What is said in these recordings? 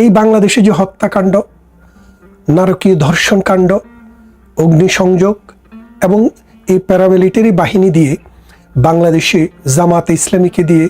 এই বাংলাদেশে যে হত্যাকাণ্ড, নারকীয় ধর্ষণকাণ্ড, অগ্নিসংযোগ এবং এই প্যারামিলিটারি বাহিনী দিয়ে বাংলাদেশে জামাতে ইসলামীকে দিয়ে,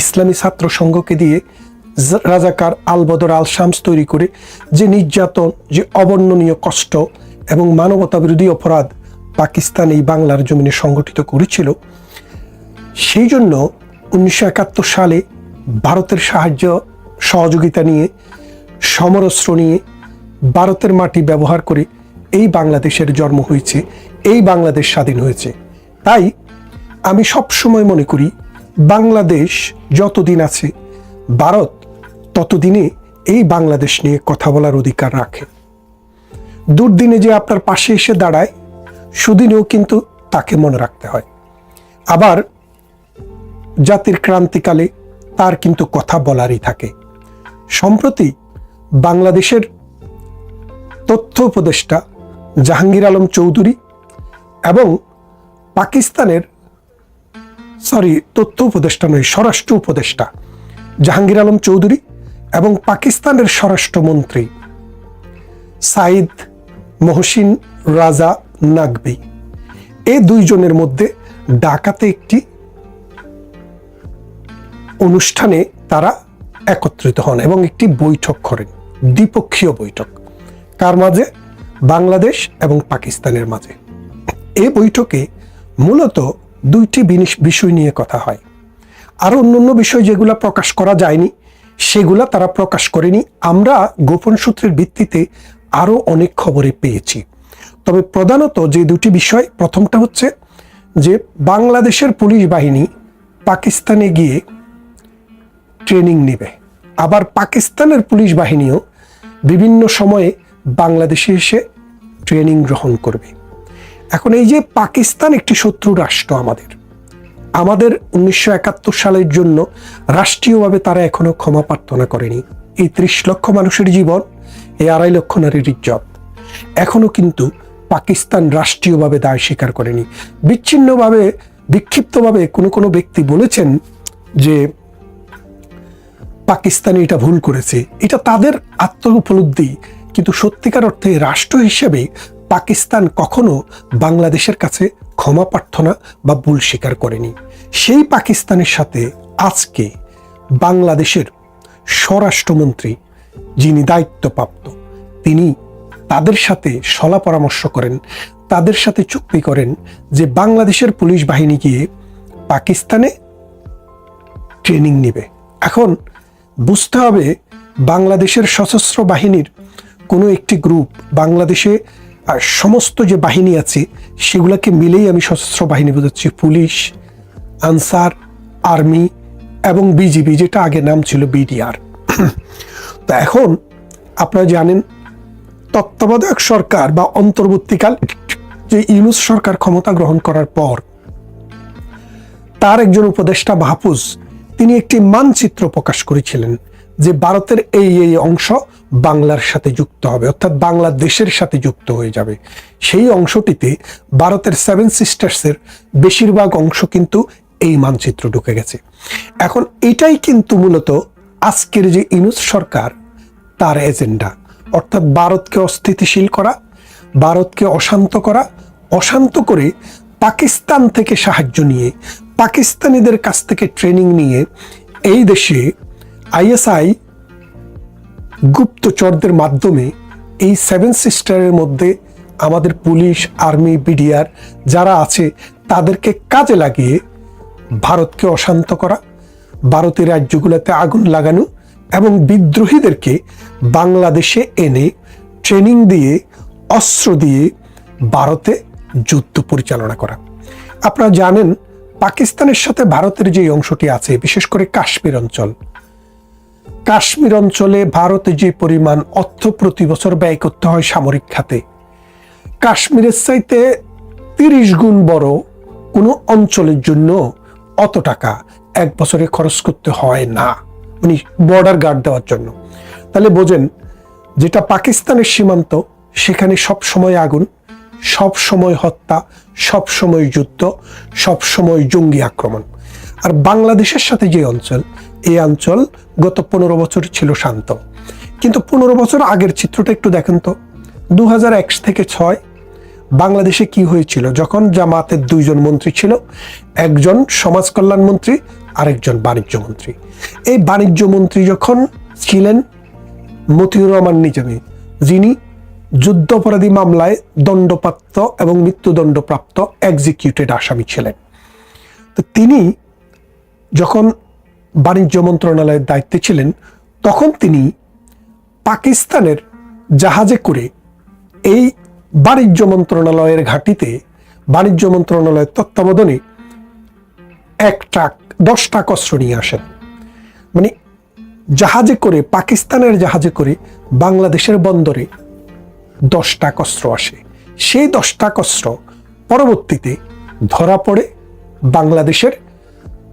ইসলামী ছাত্র সংঘকে দিয়ে রাজাকার আলবদর আল শামস তৈরি করে যে নির্যাতন, যে অবর্ণনীয় কষ্ট এবং মানবতা বিরোধী অপরাধ পাকিস্তান এই বাংলার জমিনে সংগঠিত করেছিল, সেই জন্য উনিশশো একাত্তর সালে ভারতের সাহায্য সহযোগিতা নিয়ে সমরস্ত্র নিয়ে ভারতের মাটি ব্যবহার করে এই বাংলাদেশের জন্ম হয়েছে, এই বাংলাদেশ স্বাধীন হয়েছে। তাই আমি সব সময় মনে করি, বাংলাদেশ যতদিন আছে, ভারত ততদিনে এই বাংলাদেশ নিয়ে কথা বলার অধিকার রাখে। দুর্দিনে যে আপনার পাশে এসে দাঁড়ায়, সুদিনেও কিন্তু তাকে মনে রাখতে হয়। আবার জাতির ক্রান্তিকালে তার কিন্তু কথা বলারই থাকে। সম্প্রতি বাংলাদেশের তথ্য উপদেষ্টা জাহাঙ্গীর আলম চৌধুরী এবং পাকিস্তানের, সরি, তথ্য উপদেষ্টা নয়, স্বরাষ্ট্র উপদেষ্টা জাহাঙ্গীর আলম চৌধুরী এবং পাকিস্তানের স্বরাষ্ট্রমন্ত্রী সাইদ মহসিন রাজা নাকবি এই দুইজনের মধ্যে ঢাকাতে একটি অনুষ্ঠানে তারা একত্রিত হন এবং একটি বৈঠক করেন। দ্বিপক্ষীয় বৈঠক কার মাঝে বাংলাদেশ এবং পাকিস্তানের মাঝে। এ বৈঠকে মূলত দুইটি বিষয় নিয়ে কথা হয়। আরও অন্যান্য বিষয় যেগুলো প্রকাশ করা যায়নি, সেগুলা তারা প্রকাশ করেনি। আমরা গোপন সূত্রের ভিত্তিতে আরও অনেক খবরে পেয়েছি। তবে প্রধানত যে দুটি বিষয়, প্রথমটা হচ্ছে যে বাংলাদেশের পুলিশ বাহিনী পাকিস্তানে গিয়ে ট্রেনিং নেবে। আবার পাকিস্তানের পুলিশ বাহিনীও বিভিন্ন সময়ে বাংলাদেশে এসে ট্রেনিং গ্রহণ করবে। এখন এই যে পাকিস্তান একটি শত্রু রাষ্ট্র আমাদের আমাদের উনিশশো একাত্তর সালের জন্য রাষ্ট্রীয়ভাবে তারা এখনও ক্ষমা প্রার্থনা করেনি। এই ত্রিশ লক্ষ মানুষের জীবন, এই আড়াই লক্ষ নারীর ইজ্জত এখনও কিন্তু পাকিস্তান রাষ্ট্রীয়ভাবে দায় স্বীকার করেনি। বিচ্ছিন্নভাবে, বিক্ষিপ্তভাবে কোনো কোনো ব্যক্তি বলেছেন যে পাকিস্তানি এটা ভুল করেছে। এটা তাদের আত্ম উপলব্ধি কিন্তু সত্যিকার অর্থে রাষ্ট্র হিসেবে পাকিস্তান কখনো বাংলাদেশের কাছে ক্ষমা প্রার্থনা বা ভুল স্বীকার করেনি। সেই পাকিস্তানের সাথে আজকে বাংলাদেশের স্বরাষ্ট্রমন্ত্রী যিনি দায়িত্বপ্রাপ্ত, তিনি তাদের সাথে সলা পরামর্শ করেন, তাদের সাথে চুক্তি করেন যে বাংলাদেশের পুলিশ বাহিনী গিয়ে পাকিস্তানে ট্রেনিং নেবে। এখন বুঝতে হবে বাংলাদেশের সশস্ত্র বাহিনীর কোনো একটি গ্রুপ বাংলাদেশে আর সমস্ত যে বাহিনী আছে, সেগুলোকে মিলেই আমি সশস্ত্র বাহিনী বোঝাচ্ছি। পুলিশ, আনসার, আর্মি এবং বিজিবি, যেটা আগে নাম ছিল বিডিআর। তো এখন আপনারা জানেন, তত্ত্বাবধায়ক সরকার বা অন্তর্বর্তীকাল যে ইউনুস সরকার ক্ষমতা গ্রহণ করার পর, তার একজন উপদেষ্টা মাহফুজ তিনি একটি মানচিত্র প্রকাশ করেছিলেন যে ভারতের এই এই অংশ বাংলার সাথে যুক্ত হবে, অর্থাৎ বাংলাদেশের সাথে যুক্ত হয়ে যাবে। সেই অংশটিতে ভারতের সেভেন সিস্টার্সের বেশিরভাগ অংশ কিন্তু এই মানচিত্র ঢুকে গেছে। এখন এটাই কিন্তু মূলত আজকের যে ইনুস সরকার, তার এজেন্ডা। অর্থাৎ ভারতকে অস্থিতিশীল করা, ভারতকে অশান্ত করা, অশান্ত করে পাকিস্তান থেকে সাহায্য নিয়ে পাকিস্তানিদের কাছ থেকে ট্রেনিং নিয়ে এই দেশে আইএসআই গুপ্তচরদের মাধ্যমে এই সেভেন সিস্টারের মধ্যে আমাদের পুলিশ আর্মি বিডিআর যারা আছে, তাদেরকে কাজে লাগিয়ে ভারতকে অশান্ত করা, ভারতের রাজ্যগুলোতে আগুন লাগানো এবং বিদ্রোহীদেরকে বাংলাদেশে এনে ট্রেনিং দিয়ে, অস্ত্র দিয়ে ভারতে যুদ্ধ পরিচালনা করা। আপনারা জানেন পাকিস্তানের সাথে ভারতের যে অংশটি আছে, বিশেষ করে কাশ্মীর অঞ্চল। কাশ্মীর অঞ্চলে ভারতে যে পরিমাণ অর্থ প্রতি বছর ব্যয় করতে হয় সামরিক খাতে, কাশ্মীরের চাইতে তিরিশ গুণ বড় কোনো অঞ্চলের জন্য অত টাকা এক বছরে খরচ করতে হয় না মানে বর্ডার গার্ড দেওয়ার জন্য। তাহলে বোঝেন, যেটা পাকিস্তানের সীমান্ত, সেখানে সব সময় আগুন সব সময় হত্যা, সব সময় যুদ্ধ, সব সময় জঙ্গি আক্রমণ। আর বাংলাদেশের সাথে যে অঞ্চল, এই অঞ্চল গত পনেরো বছর ছিল শান্ত। কিন্তু পনেরো বছর আগের চিত্রটা একটু দেখেন তো। দু থেকে ছয় বাংলাদেশে কি হয়েছিল? যখন জামাতের দুইজন মন্ত্রী ছিল, একজন সমাজ কল্যাণ মন্ত্রী, আরেকজন বাণিজ্য মন্ত্রী। এই বাণিজ্য মন্ত্রী যখন ছিলেন মতিউর রহমান নিজামী যিনি যুদ্ধাপরাধী মামলায় দণ্ডপ্রাপ্ত এবং মৃত্যুদণ্ডপ্রাপ্ত এক্সিকিউটেড আসামি ছিলেন। তো তিনি যখন বাণিজ্য মন্ত্রণালয়ের দায়িত্বে ছিলেন, তখন তিনি পাকিস্তানের জাহাজে করে এই বাণিজ্য মন্ত্রণালয়ের ঘাঁটিতে, বাণিজ্য মন্ত্রণালয়ের তত্ত্বাবধানে এক ট্রাক, দশ ট্রাক অস্ত্র নিয়ে আসেন। মানে জাহাজে করে, পাকিস্তানের জাহাজে করে বাংলাদেশের বন্দরে দশটা কস্ত্র আসে। সেই দশটা কস্ত্র পরবর্তীতে ধরা পড়ে বাংলাদেশের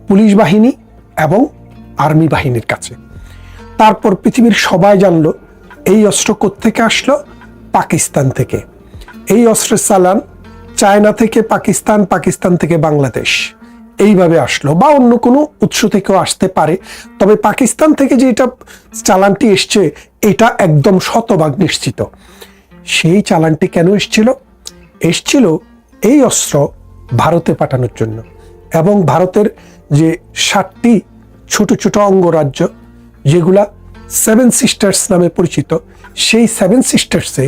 পুলিশ বাহিনী এবং আর্মি বাহিনীর কাছে। তারপর পৃথিবীর সবাই জানলো, এই অস্ত্র থেকে আসলো? পাকিস্তান থেকে। এই অস্ত্রের চালান চায়না থেকে পাকিস্তান পাকিস্তান থেকে বাংলাদেশ। এইভাবে আসলো বা অন্য কোনো উৎস থেকেও আসতে পারে। তবে পাকিস্তান থেকে যে এটা চালানটি এসছে, এটা একদম শতভাগ নিশ্চিত। সেই চালানটি কেন এসছিল? এসছিল এই অস্ত্র ভারতে পাঠানোর জন্য এবং ভারতের যে ষাটটি ছোট ছোট অঙ্গরাজ্য, যেগুলা সেভেন সিস্টার্স নামে পরিচিত, সেই সেভেন সিস্টার্সে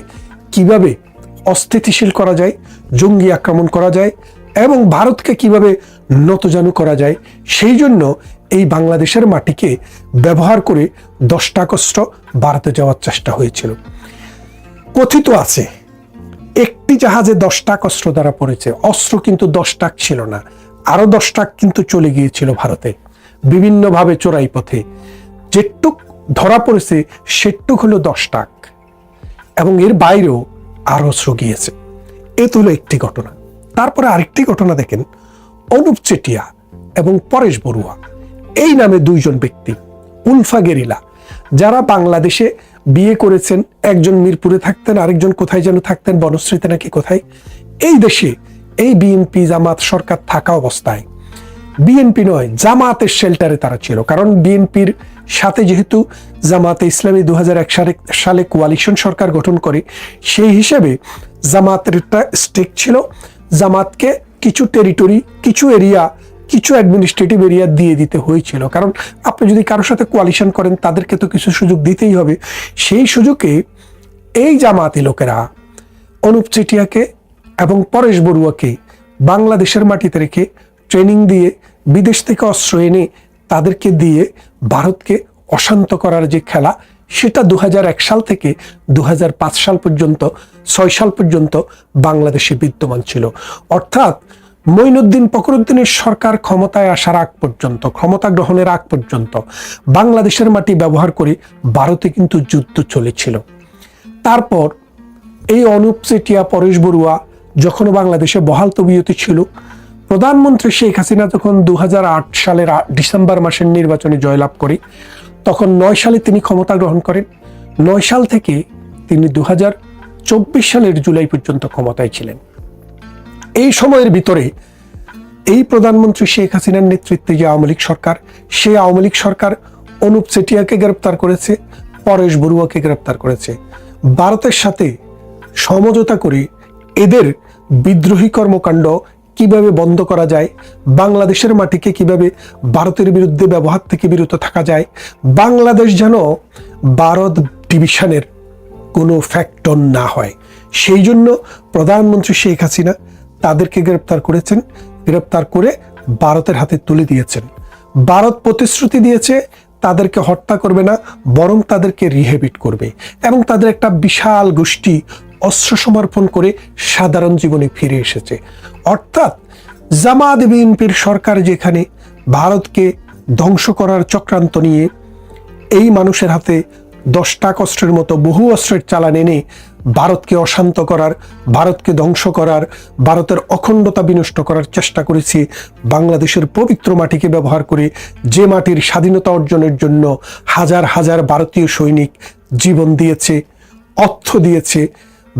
কীভাবে অস্থিতিশীল করা যায়, জঙ্গি আক্রমণ করা যায় এবং ভারতকে কীভাবে নতজানু করা যায়, সেই জন্য এই বাংলাদেশের মাটিকে ব্যবহার করে দশটা কষ্ট ভারতে যাওয়ার চেষ্টা হয়েছিল। কথিত আছে, একটি জাহাজে দশটাক অস্ত্র দ্বারা পড়েছে। অস্ত্র কিন্তু দশটাক ছিল না, আরও দশটাক কিন্তু চলে গিয়েছিল ভারতে। বিভিন্নভাবে চোরাই পথে। যেটুক ধরা পড়েছে, সেটুক হলো দশটাক। এবং এর বাইরেও আরও অস্ত্র গিয়েছে। এ তো হলো একটি ঘটনা। তারপরে আরেকটি ঘটনা দেখেন। অনুপ চেটিয়া এবং পরেশ বড়ুয়া। এই নামে দুইজন ব্যক্তি, উলফা গেরিলা, যারা বাংলাদেশে বিয়ে করেছেন, একজন মিরপুরে থাকতেন, আরেকজন কোথায় যেন থাকতেন, বনশ্রীতে নাকি কোথায়? এই দেশে এই বিএনপি জামাত সরকার থাকা অবস্থায়। বিএনপি নয়, জামাতের শেল্টারে তারা ছিল। কারণ বিএনপির সাথে যেহেতু জামাতে ইসলামী দু হাজার এক সালে সালে কোয়ালিশন সরকার গঠন করে, সেই হিসেবে জামাতের একটা স্টেক ছিল। জামাতকে কিছু টেরিটরি কিছু এরিয়া কিছু অ্যাডমিনিস্ট্রেটিভ এরিয়া দিয়ে দিতে হয়েছিল। কারণ আপনি যদি কারোর সাথে কোয়ালিশন করেন, তাদেরকে তো কিছু সুযোগ দিতেই হবে। সেই সুযোগে এই জামাতি লোকেরা অনুপ চেটিয়াকে এবং পরেশ বড়ুয়াকে বাংলাদেশের মাটিতে রেখে ট্রেনিং দিয়ে বিদেশ থেকে অস্ত্র এনে তাদেরকে দিয়ে ভারতকে অশান্ত করার যে খেলা, সেটা দু হাজার এক সাল থেকে দু হাজার পাঁচ সাল পর্যন্ত, ছয় সাল পর্যন্ত বাংলাদেশে বিদ্যমান ছিল। অর্থাৎ মঈনুদ্দিন ফখরুদ্দিনের সরকার ক্ষমতায় আসার আগ পর্যন্ত, ক্ষমতা গ্রহণের আগ পর্যন্ত বাংলাদেশের মাটি ব্যবহার করে ভারতে কিন্তু যুদ্ধ চলেছিল। তারপর এই অনুপ চেটিয়া, পরেশ বড়ুয়া যখন বাংলাদেশে বহাল তবিয়তে ছিল, প্রধানমন্ত্রী শেখ হাসিনা যখন দু হাজার আট সালের ডিসেম্বর মাসের নির্বাচনে জয়লাভ করে, তখন নয় সালে তিনি ক্ষমতা গ্রহণ করেন। নয় সাল থেকে তিনি দু হাজার চব্বিশ সালের জুলাই পর্যন্ত ক্ষমতায় ছিলেন। এই সময়ের ভিতরে এই প্রধানমন্ত্রী শেখ হাসিনার নেতৃত্বে যে আওয়ামী লীগ সরকার, সেই আওয়ামী লীগ সরকার অনুপ চেটিয়াকে গ্রেপ্তার করেছে, পরেশ বড়ুয়াকে গ্রেপ্তার করেছে। ভারতের সাথে সমঝোতা করে এদের বিদ্রোহী কর্মকাণ্ড কীভাবে বন্ধ করা যায়, বাংলাদেশের মাটিকে কীভাবে ভারতের বিরুদ্ধে ব্যবহার থেকে বিরত থাকা যায়, বাংলাদেশ যেন ভারত ডিভিশনের কোনো ফ্যাক্টর না হয়। সেই জন্য প্রধানমন্ত্রী শেখ হাসিনা তাদেরকে গ্রেপ্তার করেছেন, গ্রেপ্তার করে ভারতের হাতে তুলে দিয়েছেন। ভারত প্রতিশ্রুতি দিয়েছে, তাদেরকে হত্যা করবে না, বরং তাদেরকে রিহেবিট করবে এবং তাদের একটা বিশাল গোষ্ঠী অস্ত্র সমর্পণ করে সাধারণ জীবনে ফিরে এসেছে। অর্থাৎ জামাত বিএনপির সরকার যেখানে ভারতকে ধ্বংস করার চক্রান্ত নিয়ে এই মানুষের হাতে দশটা অস্ত্রের মতো বহু অস্ত্রের চালান এনে ভারতকে অশান্ত করার, ভারতকে ধ্বংস করার, ভারতের অখণ্ডতা বিনষ্ট করার চেষ্টা করেছে বাংলাদেশের পবিত্র মাটিকে ব্যবহার করে যে মাটির স্বাধীনতা অর্জনের জন্য হাজার হাজার ভারতীয় সৈনিক জীবন দিয়েছে, অর্থ দিয়েছে,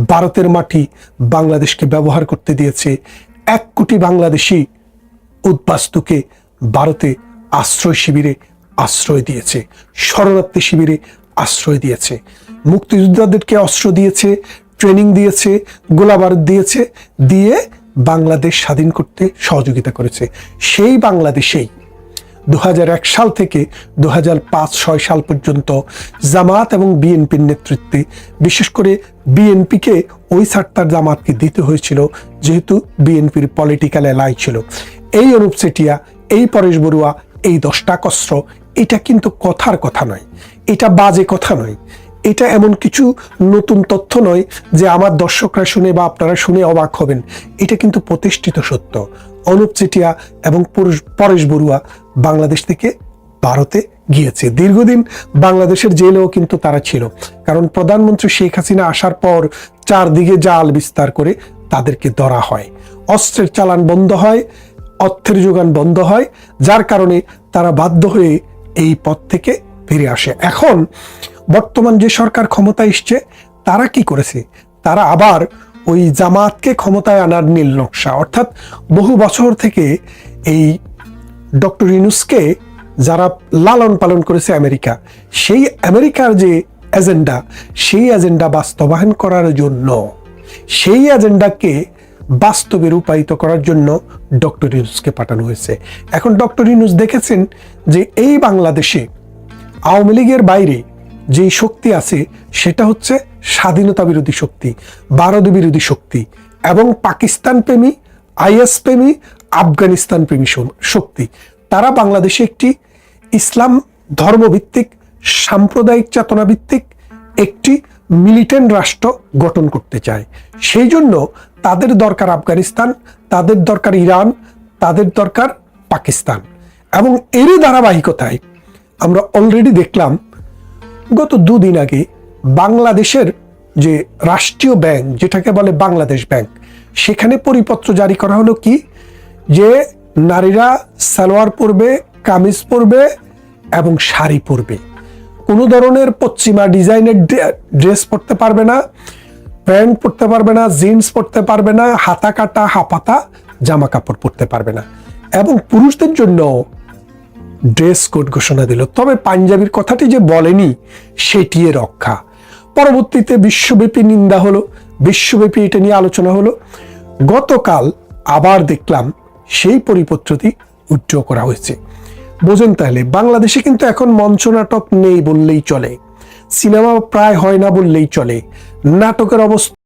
ভারতের মাটি বাংলাদেশকে ব্যবহার করতে দিয়েছে। এক কোটি বাংলাদেশি উদ্বাস্তুকে ভারতে আশ্রয় শিবিরে আশ্রয় দিয়েছে, শরণার্থী শিবিরে আশ্রয় দিয়েছে। মুক্তিযোদ্ধাদেরকে অস্ত্র দিয়েছে ট্রেনিং দিয়েছে গোলাবারুদ দিয়েছে, দিয়ে বাংলাদেশ স্বাধীন করতে সহযোগিতা করেছে। সেই বাংলাদেশেই দু হাজার এক সাল থেকে দু ছয় সাল পর্যন্ত জামাত এবং বিএনপির নেতৃত্বে, বিশেষ করে বিএনপিকে ওই সারটার জামাতকে দিতে হয়েছিল, যেহেতু বিএনপির পলিটিক্যাল এলাই ছিল। এই অনুপ চেটিয়া এই পরেশ বড়ুয়া, এই দশটা কস্ত্র, এটা কিন্তু কথার কথা নয়। এটা বাজে কথা নয়। এটা এমন কিছু নতুন তথ্য নয় যে আমার দর্শকরা শুনে বা আপনারা শুনে অবাক হবেন। এটা কিন্তু প্রতিষ্ঠিত সত্য। অনুপ চেটিয়া এবং পরেশ- বড়ুয়া বাংলাদেশ থেকে ভারতে গিয়েছে। দীর্ঘদিন বাংলাদেশের জেলেও কিন্তু তারা ছিল। কারণ প্রধানমন্ত্রী শেখ হাসিনা আসার পর চারদিকে জাল বিস্তার করে তাদেরকে ধরা হয়। অস্ত্রের চালান বন্ধ হয়, অর্থের যোগান বন্ধ হয়, যার কারণে তারা বাধ্য হয়ে এই পথ থেকে ফিরে আসে। এখন বর্তমান যে সরকার ক্ষমতায় এসছে, তারা কি করেছে? তারা আবার ওই জামাতকে ক্ষমতায় আনার নীল নকশা। অর্থাৎ বহু বছর থেকে এই ডক্টর ইনুসকে যারা লালন পালন করেছে আমেরিকা, সেই আমেরিকার যে এজেন্ডা, সেই এজেন্ডা বাস্তবায়ন করার জন্য, সেই এজেন্ডাকে বাস্তবে রূপায়িত করার জন্য ডক্টর ইনুসকে পাঠানো হয়েছে। এখন ডক্টর ইনুস দেখেছেন যে এই বাংলাদেশে আওয়ামী লীগের বাইরে যেই শক্তি আছে, সেটা হচ্ছে স্বাধীনতা বিরোধী শক্তি ভারত বিরোধী শক্তি এবং পাকিস্তান প্রেমী, আইএস প্রেমী, আফগানিস্তান প্রেমী শক্তি। তারা বাংলাদেশে একটি ইসলাম ধর্মভিত্তিক, সাম্প্রদায়িক চেতনা ভিত্তিক একটি মিলিটেন্ট রাষ্ট্র গঠন করতে চায়। সেই জন্য তাদের দরকার আফগানিস্তান, তাদের দরকার ইরান, তাদের দরকার পাকিস্তান। এবং এরই ধারাবাহিকতায় আমরা অলরেডি দেখলাম গত দুদিন আগে বাংলাদেশের যে রাষ্ট্রীয় ব্যাংক, যেটাকে বলে বাংলাদেশ ব্যাংক, সেখানে পরিপত্র জারি করা হলো কি? যে নারীরা সালোয়ার পরবে, কামিজ পরবে এবং শাড়ি পরবে। কোনো ধরনের পশ্চিমা ডিজাইনের ড্রেস পরতে পারবে না, প্যান্ট পরতে পারবে না, জিন্স পরতে পারবে না হাতা কাটা হাপাতা জামা কাপড় পরতে পারবে না। এবং পুরুষদের জন্য ড্রেস কোড ঘোষণা দিল। তবে পাঞ্জাবির কথাটি যে বলেনি সেটি এর রক্ষা। পরবর্তীতে বিশ্বব্যাপী নিন্দা হলো, বিশ্বব্যাপী এটা নিয়ে আলোচনা হলো। গতকাল আবার দেখলাম সেই পরিপত্রটি উজ্জ্ব করা হয়েছে। বোঝেন তাহলে, বাংলাদেশে কিন্তু এখন মঞ্চনাটক নেই বললেই চলে। সিনেমা প্রায় হয় না বললেই চলে। নাটকের অবস্থা